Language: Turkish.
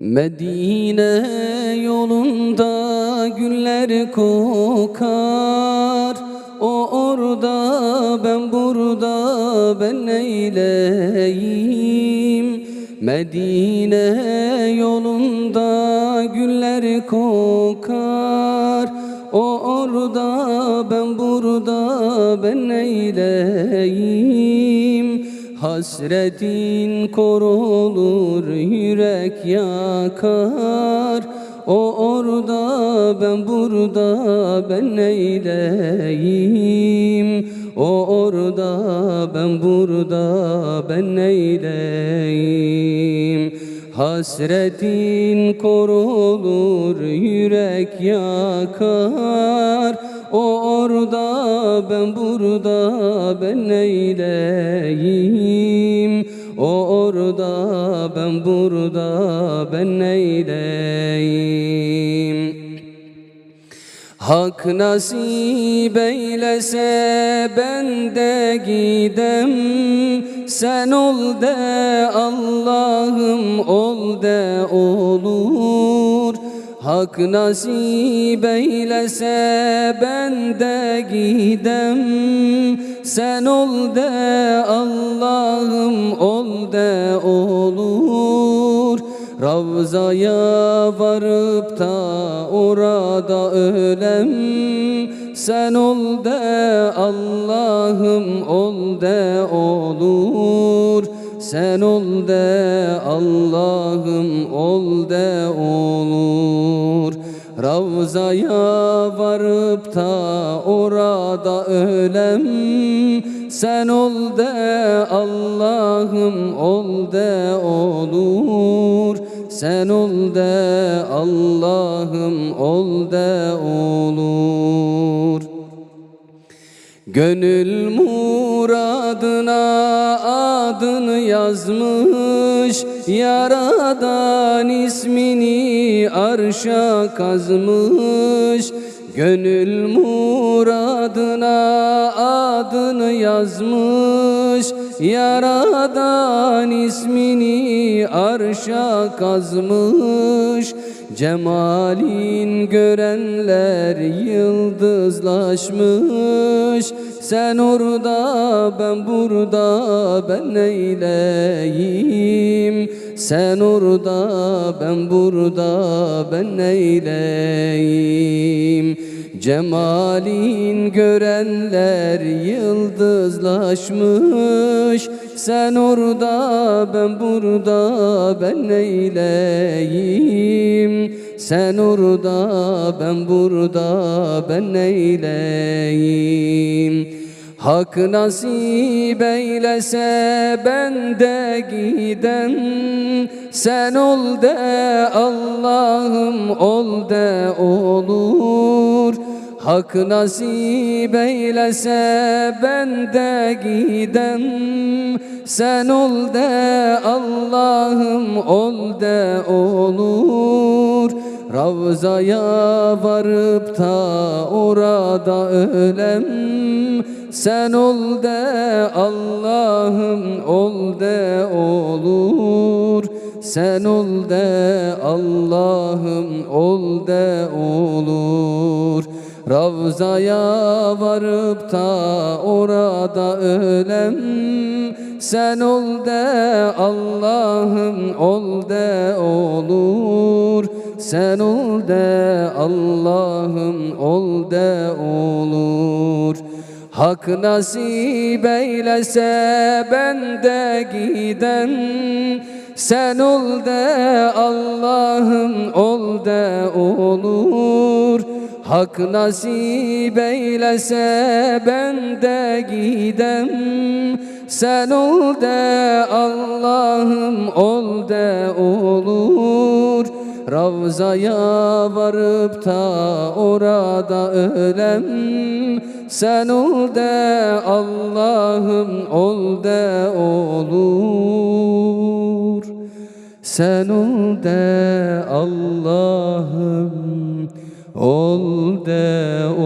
Medine yolunda güller kokar. O orada ben burada ben neyleyim Medine yolunda güller kokar. O orada ben burada ben neyleyim Hasretin kor olur yürek yakar. O orada ben burada ben neyleyim? O orada ben burada ben neyleyim? Hasretin kor olur yürek yakar O orada ben burada ben neyleyim? O orada ben burada ben neyleyim? Hak nasip eylese ben de gidem. Sen ol de Allah'ım ol de olur Hak nasip eylese ben de gidem. Sen ol de Allah'ım ol de olur. Ravzaya varıp da orada ölem. Sen ol de Allah'ım ol de olur. Sen ol de Allah'ım ol de olur Ravzaya varıp da orada ölem. Sen ol de Allah'ım ol de olur. Sen ol de Allah'ım ol de olur Gönül muradına adını yazmış Yaradan ismini arşa kazmış. Gönül muradına adını yazmış Yaradan ismini arşa kazmış. Cemalin görenler yıldızlaşmış. Sen orada ben burada ben neyleyim? Sen orada ben burada ben neyleyim Cemalin görenler yıldızlaşmış. Sen orada ben burada ben neyleyim Sen orada ben burada ben neyleyim Hak nasip eylese ben de giden. Sen ol de Allah'ım ol de olur Hak nasip eylese ben de giden Sen ol de Allah'ım ol de olur. Ravzaya varıp da orada ölem. Sen ol de Allah'ım ol de olur. Sen ol de Allah'ım ol de olur Ravzaya varıp da orada ölem. Sen ol de Allah'ım ol de olur. Sen ol de Allah'ım ol de olur. Hak nasip eylese ben de giden. Sen ol de Allah'ım ol de olur Hak nasip eylese ben de gidem. Sen ol de Allah'ım ol de olur. Ravzaya varıp da orada ölem. Sen ol de Allah'ım ol de olur. Sen ol de Allah'ım ol de ol